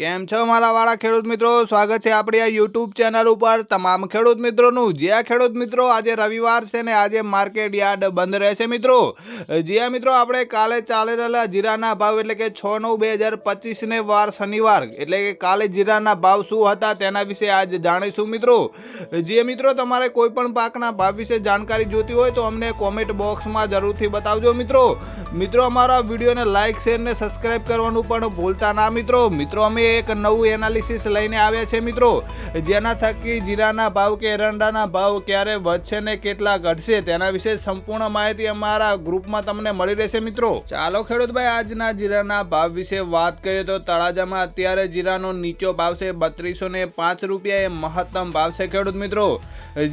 કેમ છો મારા વાળા ખેડૂત મિત્રો? સ્વાગત છે આપણી આ યુટ્યુબ ચેનલ ઉપર. તમામ ખેડૂત મિત્રોનું, જે ખેડૂત મિત્રો આજે રવિવાર છે ને આજે માર્કેટ યાર્ડ બંધ રહેશે મિત્રો. જે મિત્રો આપણે કાલે ચાલી રહેલા જીરાના ભાવ એટલે કે છ નવ બે હજાર પચીસને વાર શનિવાર, એટલે કે કાલે જીરાના ભાવ શું હતા તેના વિશે આજે જાણીશું મિત્રો. જે મિત્રો તમારે કોઈ પણ પાકના ભાવ વિશે જાણકારી જોતી હોય તો અમને કોમેન્ટ બોક્સમાં જરૂરથી બતાવજો મિત્રો. મિત્રો, અમારા વિડીયોને લાઇક શેર ને સબસ્ક્રાઈબ કરવાનું પણ ભૂલતા ના મિત્રો. મિત્રો, અમે એક નવું એનાલિસિસ લઈને આવ્યા છે મિત્રો. જેના થકી જીરાના ભાવ કે એરંડાના ભાવ ક્યારે વધશે ને કેટલા ઘટશે તેના વિશે સંપૂર્ણ માહિતી અમારા ગ્રુપમાં તમને મળી રહેશે મિત્રો. ચાલો ખેડૂતભાઈ, આજના જીરાના ભાવ વિશે વાત કરીએ તો તળાજામાં અત્યારે જીરાનો નીચો ભાવ છે બત્રીસો ને પાંચ રૂપિયા, એ મહત્તમ ભાવ છે ખેડૂત મિત્રો.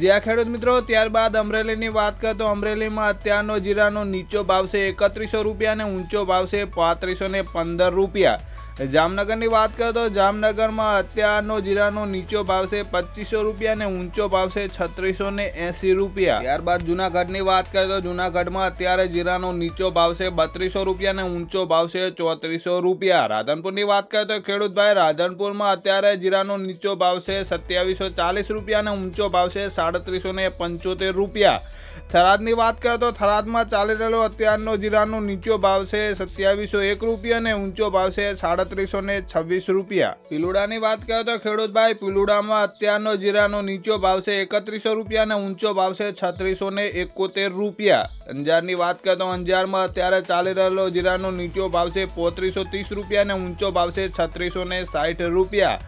જ્યાં ખેડૂત મિત્રો, ત્યારબાદ અમરેલીની વાત કરીએ તો અમરેલીમાં અત્યારનો જીરાનો નીચો ભાવ છે એકત્રીસો રૂપિયા અને ઊંચો ભાવ છે પાંત્રીસો પંદર રૂપિયા. જામનગરની વાત કરીએ તો જામનગરમાં અત્યારનો જીરાનો નીચો ભાવ છે પચીસો રૂપિયા અને ઊંચો ભાવ છે છત્રીસો ને એસી રૂપિયા. ત્યારબાદ જુનાગઢની વાત કરીએ તો જુનાગઢમાં અત્યારે જીરાનો નીચો ભાવ છે બત્રીસો રૂપિયા અને ઊંચો ભાવ છે ચોત્રીસો રૂપિયા. રાધનપુરની વાત કરીએ તો ખેડૂતભાઈ, રાધનપુરમાં અત્યારે જીરાનો નીચો ભાવ છે સત્યાવીસો ચાલીસ રૂપિયા અને ઊંચો ભાવ છે સાડત્રીસો ને પંચોતેર રૂપિયા. થરાદની વાત કરીએ તો થરાદમાં ચાલી રહેલો અત્યારનો જીરાનો નીચો ભાવ છે સત્યાવીસો એક રૂપિયા અને ઊંચો ભાવ છે સાડત્રીસો ને છવ્વીસ રૂપિયા. પિલુડાની વાત કરીએ તો ખેડૂતભાઈ, પિલુડામાં અત્યારનો જીરાનો નીચો ભાવ છે એકત્રીસો રૂપિયા અને ઊંચો ભાવ છે છત્રીસો ને એકોતેર રૂપિયા. અંજારની વાત કરીએ તો અંજારમાં અત્યારે ચાલી રહેલો જીરાનો નીચો ભાવ છે પોત્રીસો ત્રીસ રૂપિયા અને ઊંચો ભાવ છે છત્રીસો ને સાઠ રૂપિયા.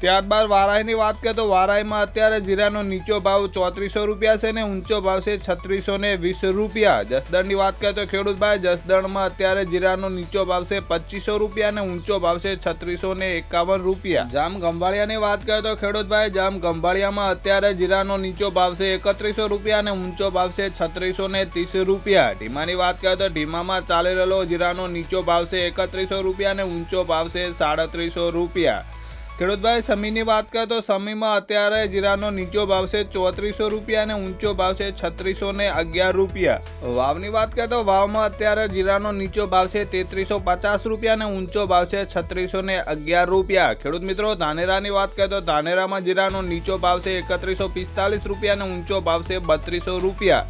ત્યારબાદ વારાઈની વાત કરીએ તો વારાઈમાં અત્યારે જીરાનો નીચો ભાવ ચોત્રીસો રૂપિયા છે ને ઊંચો ભાવ છે છત્રીસો ને વીસ રૂપિયા. જસદણની વાત કરીએ તો ખેડૂતભાઈ, જસદણમાં અત્યારે જીરાનો નીચો ભાવ છે પચીસો રૂપિયા અને ઊંચો ભાવ છે છત્રીસો ને એકાવન રૂપિયા. જામ ગંભાળિયાની વાત કરીએ તો ખેડૂતભાઈ, જામ ગંભાળિયામાં અત્યારે જીરાનો નીચો ભાવ છે એકત્રીસો રૂપિયા અને ઊંચો ભાવ છે છત્રીસો ને ત્રીસ રૂપિયા. ઢીમાની વાત કરીએ તો ઢીમામાં ચાલી રહેલો જીરાનો નીચો ભાવ છે એકત્રીસો રૂપિયા અને ઊંચો ભાવ છે સાડત્રીસો રૂપિયા. ખેડૂતભાઈ, સમીની વાત કરીએ તો સમીમાં અત્યારે જીરાનો નીચો ભાવ છે ચોત્રીસો રૂપિયા અને ઊંચો ભાવ છે છત્રીસો ને અગિયાર રૂપિયા. વાવની વાત કરીએ તો વાવમાં અત્યારે જીરાનો નીચો ભાવ છે તેત્રીસો પચાસ રૂપિયા અને ઊંચો ભાવ છે છત્રીસો ને અગિયાર રૂપિયા. ખેડૂત મિત્રો, ધાનેરાની વાત કરીએ તો ધાનેરામાં જીરાનો નીચો ભાવ છે એકત્રીસો પિસ્તાલીસ રૂપિયા અને ઊંચો ભાવ છે બત્રીસો રૂપિયા.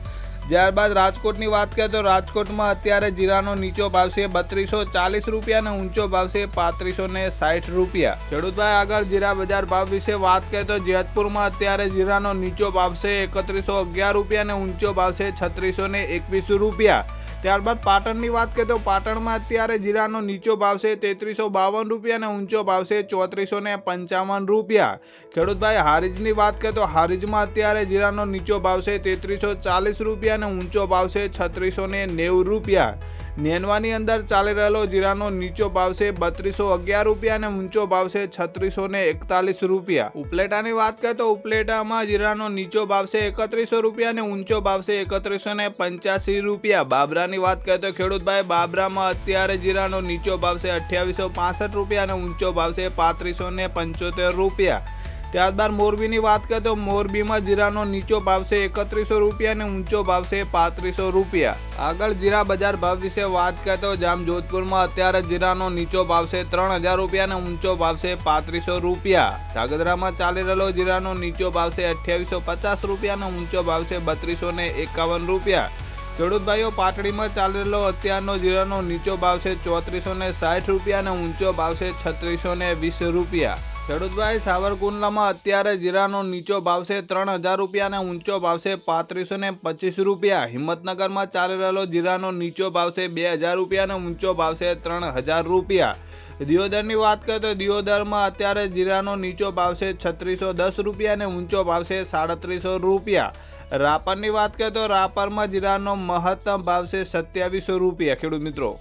ત્યારબાદ રાજકોટની વાત કરીએ તો રાજકોટમાં અત્યારે જીરાનો નીચો ભાવ છે બત્રીસો ચાલીસ રૂપિયા અને ઊંચો ભાવ છે પાંત્રીસો ને સાઠ રૂપિયા. ખેડૂતભાઈ, આગળ જીરા બજાર ભાવ વિશે વાત કરીએ તો જેતપુરમાં અત્યારે જીરાનો નીચો ભાવ છે એકત્રીસો અગિયાર રૂપિયા અને ઊંચો ભાવ છે છત્રીસો ને એકવીસ રૂપિયા. ત્યારબાદ પાટણની વાત કરીએ તો પાટણમાં અત્યારે જીરાનો નીચો ભાવ છે તેત્રીસો બાવન રૂપિયા અને ઊંચો ભાવ છે ચોત્રીસો ને પંચાવન રૂપિયા. ખેડૂતભાઈ, હારીજની વાત કરીએ તો હારીજમાં અત્યારે જીરાનો નીચો ભાવ છે તેત્રીસો ચાલીસ રૂપિયા અને ઊંચો ભાવ છે છત્રીસો ને નેવું રૂપિયા. નેનવાની અંદર ચાલી રહેલો જીરાનો નીચો ભાવ છે બત્રીસો અગિયાર રૂપિયા અને ઊંચો ભાવ છે છત્રીસો ને એકતાલીસ રૂપિયા. ઉપલેટાની વાત કરીએ તો ઉપલેટામાં જીરાનો નીચો ભાવ છે એકત્રીસો રૂપિયા અને ઊંચો ભાવ છે એકત્રીસો ને પંચ્યાસી રૂપિયા. બાબરાની વાત કરીએ તો ખેડૂતભાઈ, બાબરામાં અત્યારે જીરાનો નીચો ભાવ છે અઠ્યાવીસો પાસઠ રૂપિયા અને ઊંચો ભાવ છે પાંત્રીસો ને પંચોતેર રૂપિયા. ત્યારબાદ મોરબીની વાત કરીએ તો મોરબીમાં જીરાનો નીચો ભાવ છે એકત્રીસો રૂપિયા અને ઊંચો ભાવ છે પાંત્રીસો રૂપિયા. આગળ જીરા બજાર ભાવ વિશે વાત કરીએ તો જામ જોધપુરમાં અત્યારે જીરાનો નીચો ભાવ છે ત્રણ હજાર રૂપિયા અને ઊંચો ભાવ છે પાંત્રીસો રૂપિયા. ધાગધ્રામાં ચાલી રહેલો જીરાનો નીચો ભાવ છે અઠ્યાવીસો પચાસ રૂપિયા અને ઊંચો ભાવ છે બત્રીસો ને એકાવન રૂપિયા. ખેડૂત ભાઈઓ પાટડીમાં ચાલેલો અત્યારનો જીરાનો નીચો ભાવ છે ચોત્રીસો ને સાઠ રૂપિયા અને ઊંચો ભાવ છે છત્રીસો ને વીસ રૂપિયા. ખેડૂતભાઈ સાવરકુંડલામાં અત્યારે જીરાનો નીચો ભાવ છે ત્રણ હજાર રૂપિયા અને ઊંચો ભાવ છે પાંત્રીસો ને પચીસ રૂપિયા. હિંમતનગરમાં ચાલી રહેલો જીરાનો નીચો ભાવ છે બે હજાર રૂપિયા અને ઊંચો ભાવ છે ત્રણ હજાર રૂપિયા. દિયોદરની વાત કરીએ તો દિયોદરમાં અત્યારે જીરાનો નીચો ભાવ છે છત્રીસો દસ રૂપિયા અને ઊંચો ભાવ છે સાડત્રીસો રૂપિયા. રાપરની વાત કરીએ તો રાપરમાં જીરાનો મહત્તમ ભાવ છે સત્યાવીસો રૂપિયા. ખેડૂત મિત્રો